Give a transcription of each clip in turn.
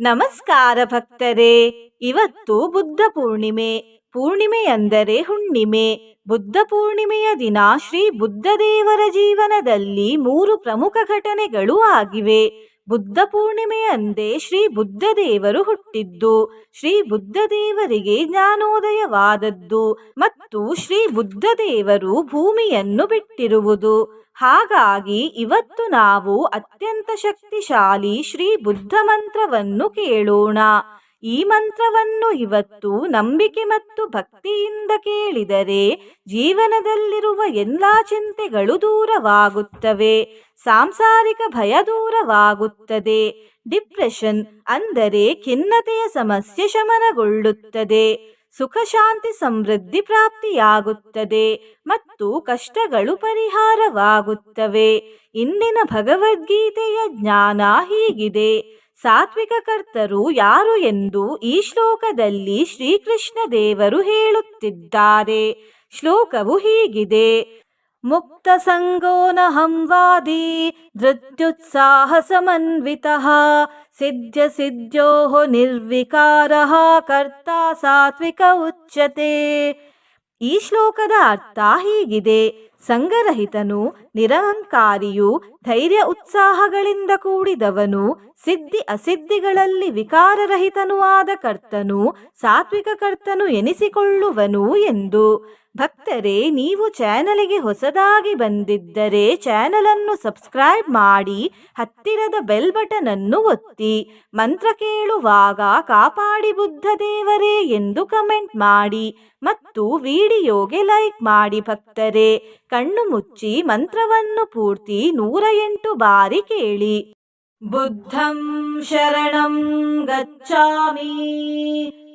ನಮಸ್ಕಾರ ಭಕ್ತರೇ. ಇವತ್ತು ಬುದ್ಧ ಪೂರ್ಣಿಮೆ. ಪೂರ್ಣಿಮೆ ಅಂದರೆ ಹುಣ್ಣಿಮೆ. ಬುದ್ಧ ಪೂರ್ಣಿಮೆಯ ದಿನ ಶ್ರೀ ಬುದ್ಧ ದೇವರ ಜೀವನದಲ್ಲಿ ಮೂರು ಪ್ರಮುಖ ಘಟನೆಗಳು ಆಗಿವೆ. ಬುದ್ಧ ಪೂರ್ಣಿಮೆಯಂದೇ ಶ್ರೀ ಬುದ್ಧದೇವರು ಹುಟ್ಟಿದ್ದು. ಶ್ರೀ ಬುದ್ಧ ದೇವರಿಗೆ ಜ್ಞಾನೋದಯವಾದದ್ದು ಮತ್ತು ಶ್ರೀ ಬುದ್ಧ ದೇವರು ಭೂಮಿಯನ್ನು ಬಿಟ್ಟಿರುವುದು. ಹಾಗಾಗಿ ಇವತ್ತು ನಾವು ಅತ್ಯಂತ ಶಕ್ತಿಶಾಲಿ ಶ್ರೀ ಬುದ್ಧ ಮಂತ್ರವನ್ನು ಕೇಳೋಣ. ಈ ಮಂತ್ರವನ್ನು ಇವತ್ತು ನಂಬಿಕೆ ಮತ್ತು ಭಕ್ತಿಯಿಂದ ಕೇಳಿದರೆ ಜೀವನದಲ್ಲಿರುವ ಎಲ್ಲಾ ಚಿಂತೆಗಳು ದೂರವಾಗುತ್ತವೆ. ಸಾಂಸಾರಿಕ ಭಯ ದೂರವಾಗುತ್ತದೆ. ಡಿಪ್ರೆಷನ್ ಅಂದರೆ ಖಿನ್ನತೆಯ ಸಮಸ್ಯೆ ಶಮನಗೊಳ್ಳುತ್ತದೆ. ಸುಖ ಶಾಂತಿ ಸಮೃದ್ಧಿ ಪ್ರಾಪ್ತಿಯಾಗುತ್ತದೆ ಮತ್ತು ಕಷ್ಟಗಳು ಪರಿಹಾರವಾಗುತ್ತವೆ. ಇಂದಿನ ಭಗವದ್ಗೀತೆಯ ಜ್ಞಾನ ಹೀಗಿದೆ. ಸಾತ್ವಿಕ ಕರ್ತರು ಯಾರು ಎಂದು ಈ ಶ್ಲೋಕದಲ್ಲಿ ಶ್ರೀಕೃಷ್ಣ ದೇವರು ಹೇಳುತ್ತಿದ್ದಾರೆ. ಶ್ಲೋಕವು ಹೀಗಿದೆ. ಮುಕ್ತ ಸಂಗೋನಹಂ ವಾದಿ ಧೃತ್ಯುತ್ಸಾಹ ಸಮನ್ವಿತಃ ಸಿದ್ಧ ಸಿದ್ಧೋ ನಿರ್ವಿಕಾರ ಕರ್ತ ಸಾತ್ವಿಕ ಉಚ್ಯತೆ. ಈ ಶ್ಲೋಕದ ಅರ್ಥ ಹೀಗಿದೆ. ಸಂಗರಹಿತನು ನಿರಹಂಕಾರಿಯು ಧೈರ್ಯ ಉತ್ಸಾಹಗಳಿಂದ ಕೂಡಿದವನು ಸಿದ್ಧಿ ಅಸಿದ್ಧಿಗಳಲ್ಲಿ ವಿಕಾರರಹಿತನೂ ಆದ ಕರ್ತನು ಸಾತ್ವಿಕ ಕರ್ತನು ಎನಿಸಿಕೊಳ್ಳುವನು ಎಂದು. ಭಕ್ತರೇ, ನೀವು ಚಾನಲಿಗೆ ಹೊಸದಾಗಿ ಬಂದಿದ್ದರೆ ಚಾನಲ್ ಅನ್ನು ಸಬ್ಸ್ಕ್ರೈಬ್ ಮಾಡಿ, ಹತ್ತಿರದ ಬೆಲ್ ಬಟನ್ ಅನ್ನು ಒತ್ತಿ, ಮಂತ್ರ ಕೇಳುವಾಗ ಕಾಪಾಡಿ ಬುದ್ಧ ದೇವರೇ ಎಂದು ಕಮೆಂಟ್ ಮಾಡಿ ಮತ್ತು ವಿಡಿಯೋಗೆ ಲೈಕ್ ಮಾಡಿ ಭಕ್ತರೇ, ಕಣ್ಣು ಮುಚ್ಚಿ ಮಂತ್ರವನ್ನು ಪೂರ್ತಿ ನೂರ ಎಂಟು ಬಾರಿ ಕೇಳಿ. ಬುದ್ಧಂ ಶರಣಂ ಗಚ್ಚಾಮಿ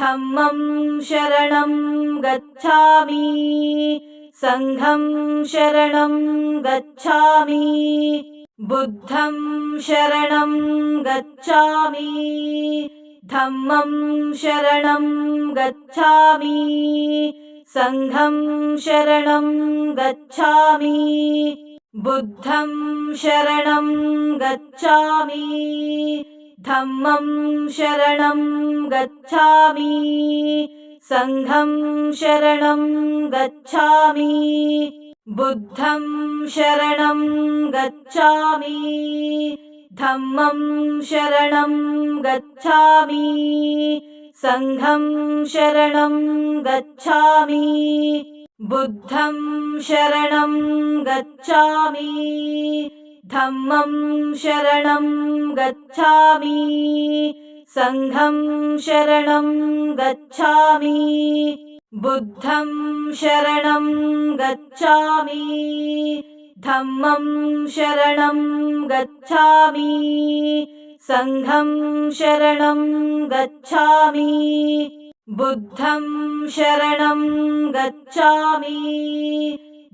धम्मं शरणं गच्छामि। सङ्घं शरणं गच्छामि। बुद्धं शरणं गच्छामि। धम्मं शरणं गच्छामि। सङ्घं शरणं गच्छामि। बुद्धं शरणं गच्छामि शरणं गच्छामि। सङ्घं शरणं गच्छामि। बुद्धं शरणं गच्छामि। धम्मं शरणं गच्छामि। सङ्घं शरणं गच्छामि। बुद्धं शरणं गच्छामि धम्मं शरणं गच्छामि। सङ्घं शरणं गच्छामि। बुद्धं शरणं गच्छामि। धम्मं शरणं गच्छामि। सङ्घं शरणं गच्छामि। बुद्धं शरणं गच्छामि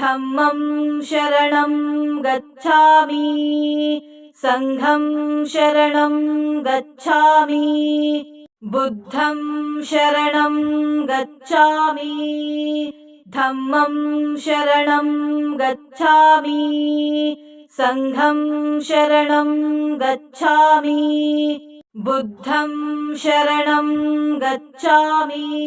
धम्मं शरणं गच्छामि। सङ्घं शरणं गच्छामि। बुद्धं शरणं गच्छामि। धम्मं शरणं गच्छामि। सङ्घं शरणं गच्छामि। बुद्धं शरणं गच्छामि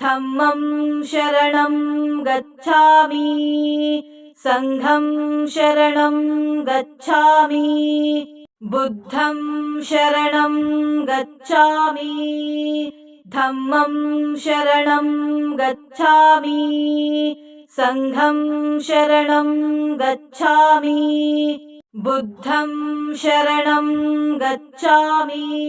धम्मं शरणं गच्छामि। सङ्घं शरणं गच्छामि। बुद्धं शरणं गच्छामि। धम्मं शरणं गच्छामि। सङ्घं शरणं गच्छामि। बुद्धं शरणं गच्छामि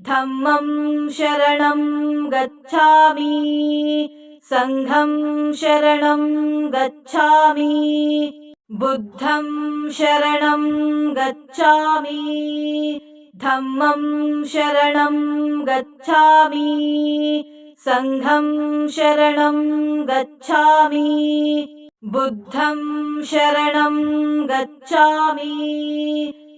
धम्मं शरणं गच्छामि। सङ्घं शरणं गच्छामि। बुद्धं शरणं गच्छामि। धम्मं शरणं गच्छामि। सङ्घं शरणं गच्छामि। बुद्धं शरणं गच्छामि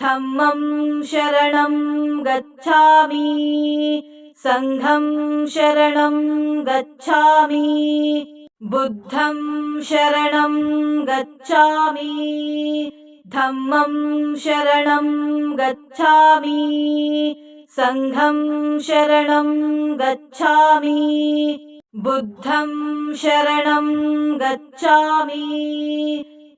धम्मं शरणं गच्छामि। सङ्घं शरणं गच्छामि। बुद्धं शरणं गच्छामि। धम्मं शरणं गच्छामि। सङ्घं शरणं गच्छामि। बुद्धं शरणं गच्छामि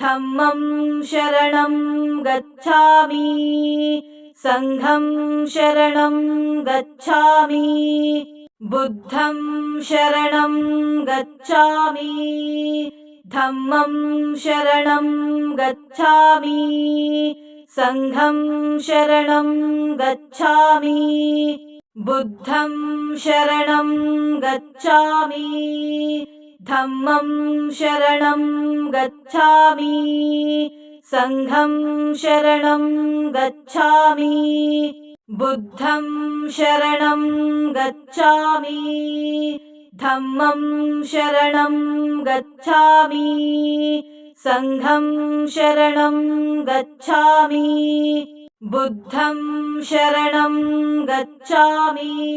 धम्मं शरणं गच्छामि। सङ्घं शरणं गच्छामि। बुद्धं शरणं गच्छामि। धम्मं शरणं गच्छामि। सङ्घं शरणं गच्छामि। बुद्धं शरणं गच्छामि धम्मं शरणं गच्छामि। सङ्घं शरणं गच्छामि। बुद्धं शरणं गच्छामि। धम्मं शरणं गच्छामि। सङ्घं शरणं गच्छामि। बुद्धं शरणं गच्छामि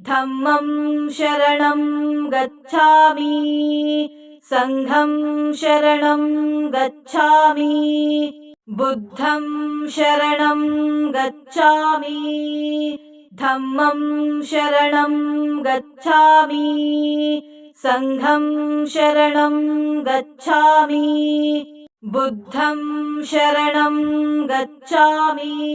धम्मं शरणं गच्छामि। सङ्घं शरणं गच्छामि। बुद्धं शरणं गच्छामि। धम्मं शरणं गच्छामि। सङ्घं शरणं गच्छामि। बुद्धं शरणं गच्छामि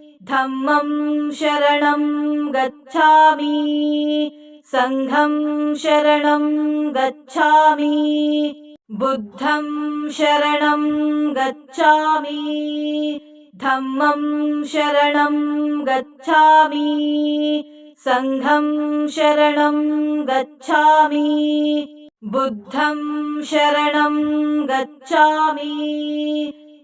धम्मं शरणं गच्छामि। सङ्घं शरणं गच्छामि। बुद्धं शरणं गच्छामि। धम्मं शरणं गच्छामि। सङ्घं शरणं गच्छामि। बुद्धं शरणं गच्छामि